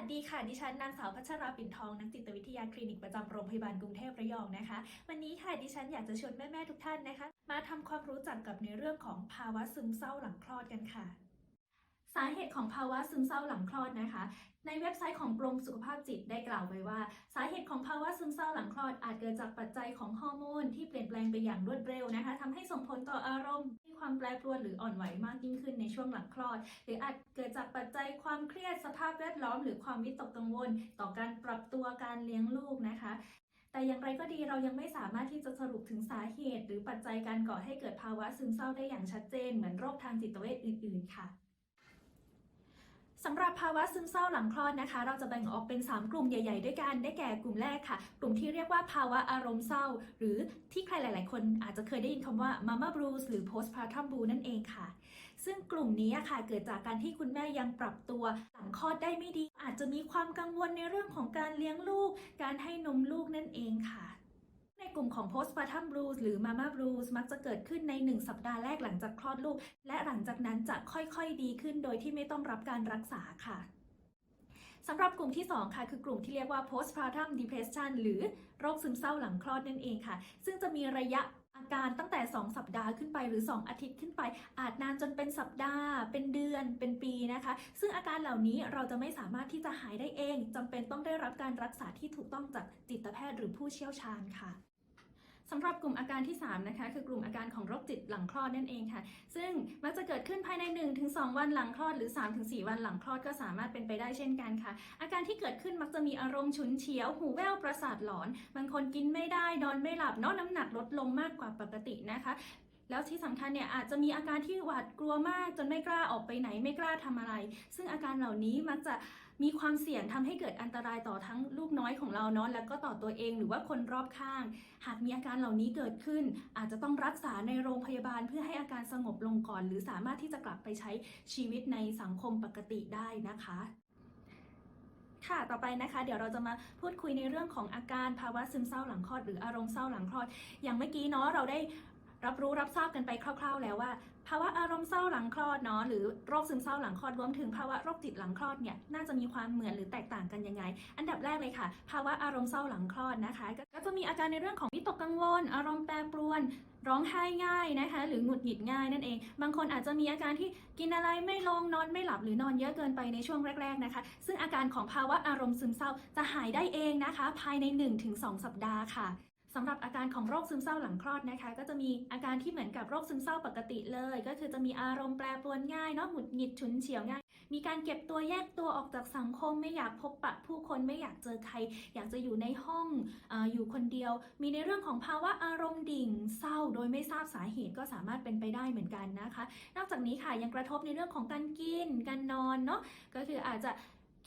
วัสดีค่ะ ดิฉันนางสาวพัชราปิ่นทองนักจิตวิทยาคลินิกประจำโรงพยาบาลกรุงเทพระยองนะคะ วันนี้ค่ะดิฉันอยากจะชวนแม่ ๆ ทุกท่านนะคะ มาทำความรู้จักกับในเรื่องของภาวะซึมเศร้าหลังคลอดกันค่ะ สาเหตุของภาวะซึมเศร้าหลังคลอดนะคะ ในเว็บไซต์ของกรมสุขภาพจิตได้กล่าวไว้ว่า สาเหตุของภาวะซึมเศร้าหลังคลอดอาจเกิดจากปัจจัยของฮอร์โมนที่เปลี่ยนแปลงไปอย่างรวดเร็วนะคะทำให้ส่งผลต่ออารมณ์มีความแปรปรวนหรืออ่อนไหวมากยิ่งขึ้นในช่วงหลังคลอด หรืออาจเกิดจากปัจจัยความเครียดสภาพแวดล้อม หรือความวิตกกังวล ต่อการปรับตัวการเลี้ยงลูกนะคะแต่อย่างไรก็ดีเรายังไม่สามารถที่จะสรุปถึงสาเหตุ หรือปัจจัยการก่อให้เกิดภาวะซึมเศร้าได้อย่างชัดเจน เหมือนโรคทางจิตเวชอื่น ๆ ค่ะ สำหรับภาวะซึมเศร้าหลังคลอดนะคะ เราจะแบ่งออกเป็น 3 กลุ่มใหญ่ ๆ ด้วยกัน ได้แก่กลุ่มแรกค่ะ กลุ่มที่เรียกว่าภาวะอารมณ์เศร้า หรือที่ใครหลาย ๆ คนอาจจะเคยได้ยินคำว่า mama blues หรือ postpartum blues นั่นเองค่ะ ซึ่งกลุ่มนี้ค่ะเกิดจากการที่คุณแม่ยังปรับตัว หลังคลอดได้ไม่ดี อาจจะมีความกังวลในเรื่องของการเลี้ยงลูก การให้นมลูกนั่นเองค่ะ ในกลุ่มของ postpartum blues หรือ mama blues มักจะเกิดขึ้นใน 1 สัปดาห์แรกหลังจากคลอดลูก และหลังจากนั้นจะค่อยๆ ดีขึ้นโดยที่ไม่ต้องรับการรักษาค่ะสำหรับกลุ่มที่ 2 ค่ะ คือกลุ่มที่เรียกว่า postpartum depression หรือโรคซึมเศร้าหลังคลอดนั่นเองค่ะ ซึ่งจะมีระยะอาการตั้งแต่ 2 สัปดาห์ขึ้นไปหรือ 2 อาทิตย์ขึ้นไป อาจนานจนเป็นสัปดาห์ เป็นเดือน เป็นปีนะคะ ซึ่งอาการเหล่านี้เราจะไม่สามารถที่จะหายได้เองจำเป็นต้องได้รับการรักษาที่ถูกต้องจากจิตแพทย์หรือผู้เชี่ยวชาญค่ะ สำหรับกลุ่มอาการที่ 3 นะคะ คือกลุ่มอาการของโรคจิตหลังคลอดนั่นเองค่ะ ซึ่งมักจะเกิดขึ้นภายใน 1-2 วันหลังคลอดหรือ 3-4 วันหลังคลอดก็สามารถเป็นไปได้เช่นกันค่ะ อาการที่เกิดขึ้นมักจะมีอารมณ์ฉุนเฉียว หูแว่วประสาทหลอน บางคนกินไม่ได้นอนไม่หลับนอนน้ำหนักลดลงมากกว่าปกตินะคะ แล้วที่สำคัญเนี่ยอาจจะมีอาการที่หวาดกลัวมากจนไม่กล้าออกไปไหนไม่กล้าทำอะไร ซึ่งอาการเหล่านี้มักจะมีความเสี่ยงทำให้เกิดอันตรายต่อทั้งลูกน้อยของเราเนาะแล้วก็ต่อตัวเองหรือว่าคนรอบข้าง หากมีอาการเหล่านี้เกิดขึ้น อาจจะต้องรักษาในโรงพยาบาลเพื่อให้อาการสงบลงก่อน หรือสามารถที่จะกลับไปใช้ชีวิตในสังคมปกติได้นะคะค่ะ ต่อไปนะคะ เดี๋ยวเราจะมาพูดคุยในเรื่องของอาการภาวะซึมเศร้าหลังคลอด หรืออารมณ์เศร้าหลังคลอด อย่างเมื่อกี้เนาะเราได้ รับรู้รับทราบกันไปคร่าว ๆ แล้วว่า ภาวะอารมณ์เศร้าหลังคลอดเนาะหรือโรคซึมเศร้าหลังคลอดรวมถึงภาวะโรคจิตหลังคลอดเนี่ยน่าจะมีความเหมือนหรือแตกต่างกันยังไง อันดับแรกเลยค่ะ ภาวะอารมณ์เศร้าหลังคลอดนะคะ ก็จะมีอาการในเรื่องของวิตกกังวล อารมณ์แปรปรวน ร้องไห้ง่ายนะคะ หรือหงุดหงิดง่ายนั่นเอง บางคนอาจจะมีอาการที่กินอะไรไม่ลงนอนไม่หลับหรือนอนเยอะเกินไปในช่วงแรก ๆนะคะ ซึ่งอาการของภาวะอารมณ์ซึมเศร้าจะหายได้เองนะคะ ภายใน 1-2 สัปดาห์ค่ะ สำหรับอาการของโรคซึมเศร้าหลังคลอดนะคะ ก็จะมีอาการที่เหมือนกับโรคซึมเศร้าปกติเลย ก็คือจะมีอารมณ์แปรปรวนง่ายเนาะหงุดหงิดฉุนเฉียวง่าย มีการเก็บตัวแยกตัวออกจากสังคม ไม่อยากพบปะผู้คนไม่อยากเจอใคร อยากจะอยู่ในห้องออยู่คนเดียว มีในเรื่องของภาวะอารมณ์ดิ่งเศร้า โดยไม่ทราบสาเหตุก็สามารถเป็นไปได้เหมือนกันนะคะ นอกจากนี้ค่ะยังกระทบในเรื่องของการกินการนอนเนาะก็คืออาจจะ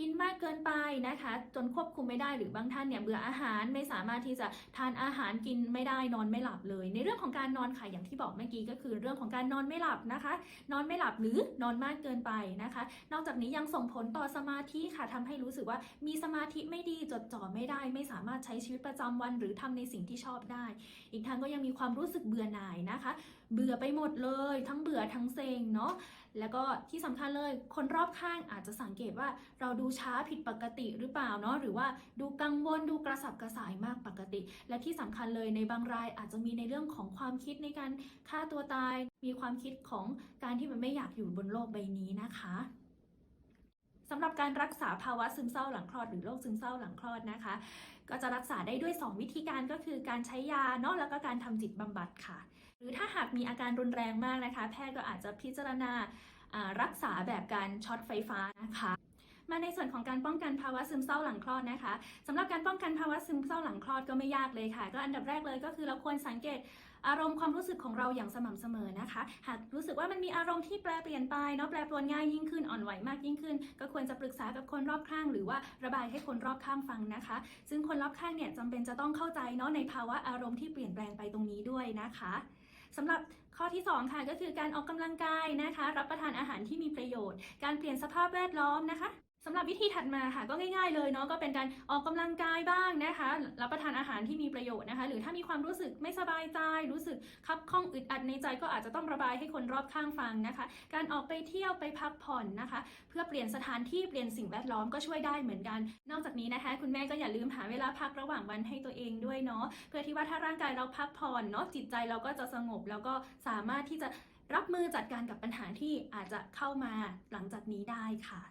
กินมากเกินไปนะคะ จนควบคุมไม่ได้หรือบางท่านเนี่ยเบื่ออาหารไม่สามารถที่จะทานอาหารกินไม่ได้นอนไม่หลับเลย ในเรื่องของการนอนค่ะอย่างที่บอกเมื่อกี้ก็คือเรื่องของการนอนไม่หลับนะคะ นอนไม่หลับหรือนอนมากเกินไปนะคะ นอกจากนี้ยังส่งผลต่อสมาธิค่ะทำให้รู้สึกว่ามีสมาธิไม่ดีจดจ่อไม่ได้ ไม่สามารถใช้ชีวิตประจำวัน หรือทำในสิ่งที่ชอบได้ อีกทั้งก็ยังมีความรู้สึกเบื่อหน่ายนะคะ เบื่อไปหมดเลย ทั้งเบื่อทั้งเซ็งเนาะแล้วก็ที่สำคัญเลยคนรอบข้างอาจจะสังเกตว่าเราดูช้าผิดปกติหรือเปล่าเนาะหรือว่าดูกังวลดูกระสับกระส่ายมากปกติ และที่สำคัญเลยในบางรายอาจจะมีในเรื่องของความคิดในการฆ่าตัวตาย มีความคิดของการที่มันไม่อยากอยู่บนโลกใบนี้นะคะสำหรับการรักษาภาวะซึมเศร้าหลังคลอดหรือโรคซึมเศร้าหลังคลอดนะคะ ก็จะรักษาได้ด้วย 2 วิธีการก็คือการใช้ยาเนาะแล้วก็การทำจิตบำบัดค่ะ หรือถ้าหากมีอาการรุนแรงมากนะคะ แพทย์ก็อาจจะพิจารณารักษาแบบการช็อตไฟฟ้านะคะ มาในส่วนของการป้องกันภาวะซึมเศร้าหลังคลอดนะคะสำหรับการป้องกันภาวะซึมเศร้าหลังคลอดก็ไม่ยากเลยค่ะ ก็อันดับแรกเลยก็คือเราควรสังเกตอารมณ์ความรู้สึกของเราอย่างสม่ำเสมอนะคะ หากรู้สึกว่ามันมีอารมณ์ที่แปรเปลี่ยนไปเนาะแปรปรวนง่ายยิ่งขึ้นอ่อนไหวมากยิ่งขึ้น ก็ควรจะปรึกษากับคนรอบข้าง หรือว่าระบายให้คนรอบข้างฟังนะคะ ซึ่งคนรอบข้างเนี่ยจำเป็นจะต้องเข้าใจเนาะในภาวะอารมณ์ที่เปลี่ยนแปลงไปตรงนี้ด้วยนะคะสำหรับข้อที่ 2 ค่ะก็คือการออกกำลังกายนะคะ รับประทานอาหารที่มีประโยชน์ การเปลี่ยนสภาพแวดล้อมนะคะ สำหรับวิธีถัดมาค่ะก็ง่าย ๆเลยเนาะก็เป็นการออกกำลังกายบ้างนะคะ รับประทานอาหารที่มีประโยชน์นะคะ หรือถ้ามีความรู้สึกไม่สบายใจ รู้สึกคับข้องอึดอัดในใจก็อาจจะต้องระบายให้คนรอบข้างฟังนะคะ การออกไปเที่ยวไปพักผ่อนนะคะ เพื่อเปลี่ยนสถานที่เปลี่ยนสิ่งแวดล้อมก็ช่วยได้เหมือนกัน นอกจากนี้นะคะ คุณแม่ก็อย่าลืมหาเวลาพักระหว่างวันให้ตัวเองด้วยเนาะเพื่อที่ว่าถ้าร่างกายเราพักผ่อนเนาะจิตใจเราก็จะสงบแล้วก็สามารถที่จะรับมือจัดการกับปัญหาที่อาจจะเข้ามาหลังจากนี้ได้ค่ะ